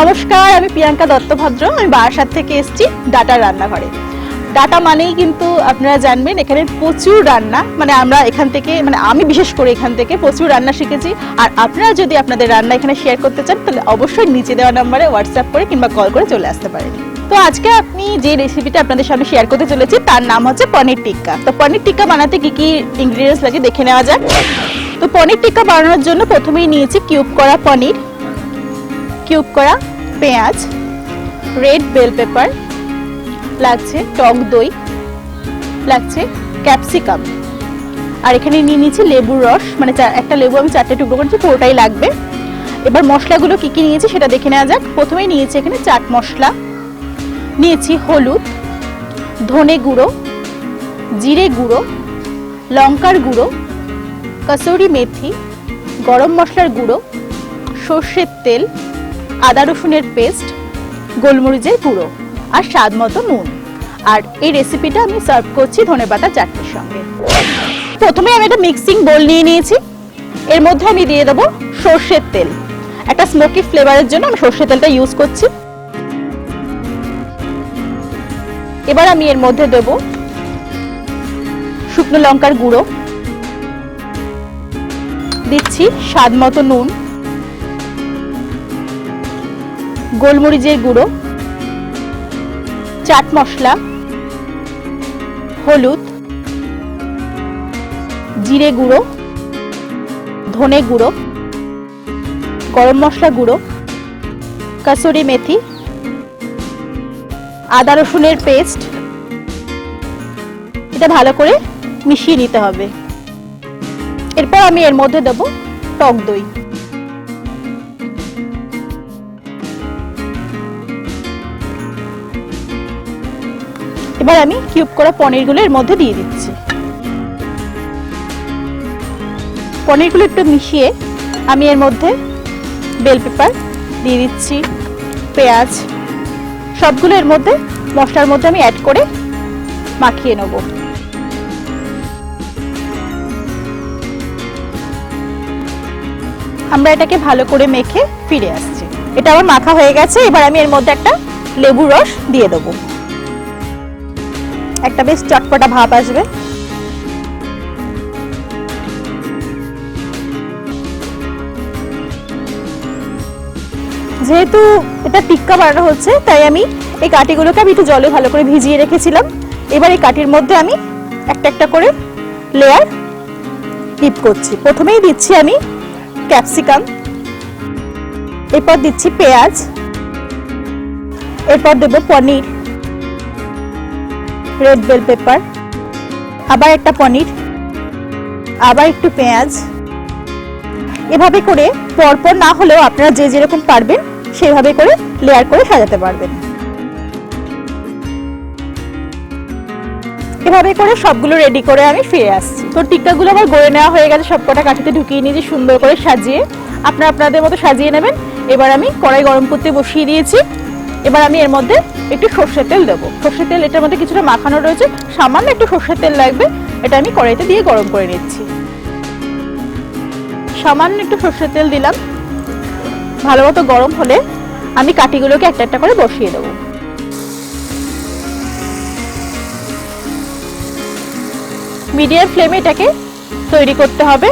নমস্কার, আমি প্রিয়াঙ্কা দত্তভদ্র। আমি বারাসাত থেকে এসেছি ডাটার রান্নাঘরে। ডাটা মানেই কিন্তু আপনারা জানবেন, এখানে প্রচুর রান্না। মানে আমরা এখান থেকে মানে আমি বিশেষ করে এখান থেকে প্রচুর রান্না শিখেছি। আর আপনারা যদি আপনাদের রান্না এখানে শেয়ার করতে চান, তাহলে অবশ্যই নিচে দেওয়া নম্বরে হোয়াটসঅ্যাপ করে কিংবা কল করে চলে আসতে পারেন। তো আজকে আপনি যে রেসিপিটা আপনাদের সামনে শেয়ার করতে চলেছি, তার নাম হচ্ছে পনির টিক্কা। তো পনির টিক্কা বানাতে কি কি ইনগ্রিডিয়েন্টস লাগে দেখে নেওয়া যাক। তো পনির টিক্কা বানানোর জন্য প্রথমেই নিয়েছি কিউব করা পনির। কিউব করা পেঁয়াজ, রেড বেল পেপার, লাগছে টক দই, লাগছে ক্যাপসিকাম। আর এখানে নিয়ে নিয়েছি লেবুর রস মানে একটা লেবু আমি চারটে টুকরো করেছি, পুরোটাই লাগবে। এবার মশলাগুলো কি কি নিয়েছি সেটা দেখে নেওয়া যাক। প্রথমেই নিয়েছি এখানে চাট মশলা, নিয়েছি হলুদ, ধনে গুঁড়ো, জিরে গুঁড়ো, লঙ্কার গুঁড়ো, কসুরি মেথি, গরম মশলার গুঁড়ো, সর্ষের তেল আদা রসুনের পেস্ট, গোলমরিচের গুঁড়ো আর স্বাদ মতো নুন। আর এই রেসিপিটা আমি সার্ভ করছি ধনেপাতা চাটনির সঙ্গে। প্রথমে আমি একটা মিক্সিং বোল নিয়ে নিয়েছি। এর মধ্যে আমি দিয়ে দেবো সর্ষের তেল। একটা স্মোকি ফ্লেভারের জন্য আমি সর্ষের তেলটা ইউজ করছি। এবার আমি এর মধ্যে দেবো শুকনো লঙ্কার গুঁড়ো। দিচ্ছি স্বাদ মতো নুন। গোলমরিচের গুঁড়ো, চাট মশলা, হলুদ, জিরে গুঁড়ো, ধনে গুঁড়ো, গরম মশলা গুঁড়ো, কাসুরি মেথি, আদা রসুনের পেস্ট। এটা ভালো করে মিশিয়ে নিতে হবে। এরপর আমি এর মধ্যে দেবো টক দই। এবার আমি কিউব করা পনিরগুলো এর মধ্যে দিয়ে দিচ্ছি। পনিরগুলো একটু মিশিয়ে আমি এর মধ্যে বেল পেপার দিয়ে দিচ্ছি, পেঁয়াজ, সবগুলো এর মধ্যে মশলার মধ্যে আমি অ্যাড করে মাখিয়ে নেব। আমরা এটাকে ভালো করে মেখে ফিরে আসছি। এটা আমার মাখা হয়ে গেছে, এবার আমি এর মধ্যে একটা লেবুর রস দিয়ে দেবো। একটা বেশ চটপটা ভাব আসবে। যেহেতু এটা টিক্কা বানানো হচ্ছে, তাই আমি এই কাঠিগুলোকে আমি একটু জলে ভালো করে ভিজিয়ে রেখেছিলাম। এবার এই কাঠির মধ্যে আমি একটা একটা করে লেয়ার ডিপ করছি। প্রথমেই দিচ্ছি আমি ক্যাপসিকাম এরপর দিচ্ছি পেঁয়াজ, এরপর দেবো পনির। রেড বেল পেপার আবার একটা পনির, আবার একটু পেঁয়াজ। এভাবে করে পরপর না হলেও আপনারা যে যেরকম পারবেন, সেভাবে করে লেয়ার করে সাজাতে পারবেন। এভাবে করে সবগুলো রেডি করে আমি ফিরে আসছি। তো টিক্কাগুলো আমার গড়ে নেওয়া হয়ে গেছে, সবকটা কাঠিতে ঢুকিয়ে নিয়েছি সুন্দর করে সাজিয়ে, আপনারা আপনাদের মতো সাজিয়ে নেবেন। এবার আমি কড়াই গরম করতে বসিয়ে দিয়েছি। এবার আমি এর মধ্যে একটু সর্ষের তেল দেবো। সর্ষের তেল, এটার মধ্যে কিছুটা মাখানো রয়েছে। সামান্য একটু সর্ষের তেল লাগবে। এটা আমি কড়াইতে দিয়ে গরম করে নিচ্ছি। সামান্য একটু সর্ষের তেল দিলাম। ভালো মতো গরম হলে আমি কাঠিগুলোকে একটা একটা করে বসিয়ে দেবো। মিডিয়াম ফ্লেমে এটাকে তৈরি করতে হবে।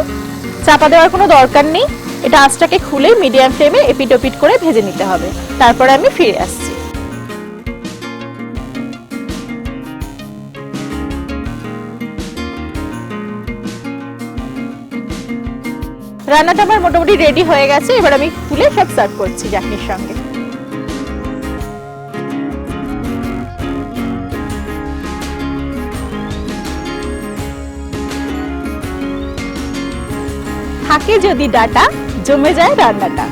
চাপা দেওয়ার কোনো দরকার নেই। এটা আঁচটাকে খুলে মিডিয়াম ফ্লেমে এপিটোপিট করে ভেজে নিতে হবে। তারপরে আমি ফিরে আসছি। রান্নাটা আমার মোটামুটি রেডি হয়ে গেছে, এবার আমি খুলে সব সার্ভ করছি চাটনির সঙ্গে। থাকে যদি ডাটা জমে যায় রান্নাটা।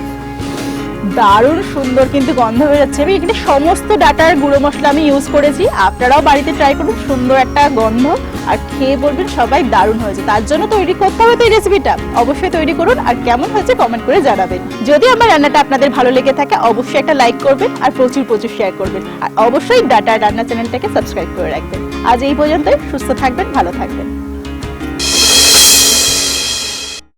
দারুণ সুন্দর কিন্তু গন্ধ বেরোচ্ছে আমি এখানে সমস্ত ডাটার গুঁড়ো মশলা আমি ইউজ করেছি। আপনারাও বাড়িতে ট্রাই করুন, সুন্দর একটা গন্ধ। আর খেয়ে বলবেন সবাই দারুণ হয়েছে। তার জন্য তৈরি করতে হবে তো এই রেসিপিটা অবশ্যই তৈরি করুন। আর কেমন হয়েছে কমেন্ট করে জানাবেন। যদি আমার রান্নাটা আপনাদের ভালো লেগে থাকে, অবশ্যই একটা লাইক করবেন আর প্রচুর প্রচুর শেয়ার করবেন। আর অবশ্যই ডাটা রান্না চ্যানেলটাকে সাবস্ক্রাইব করে রাখবেন। আজ এই পর্যন্তই। সুস্থ থাকবেন, ভালো থাকবেন।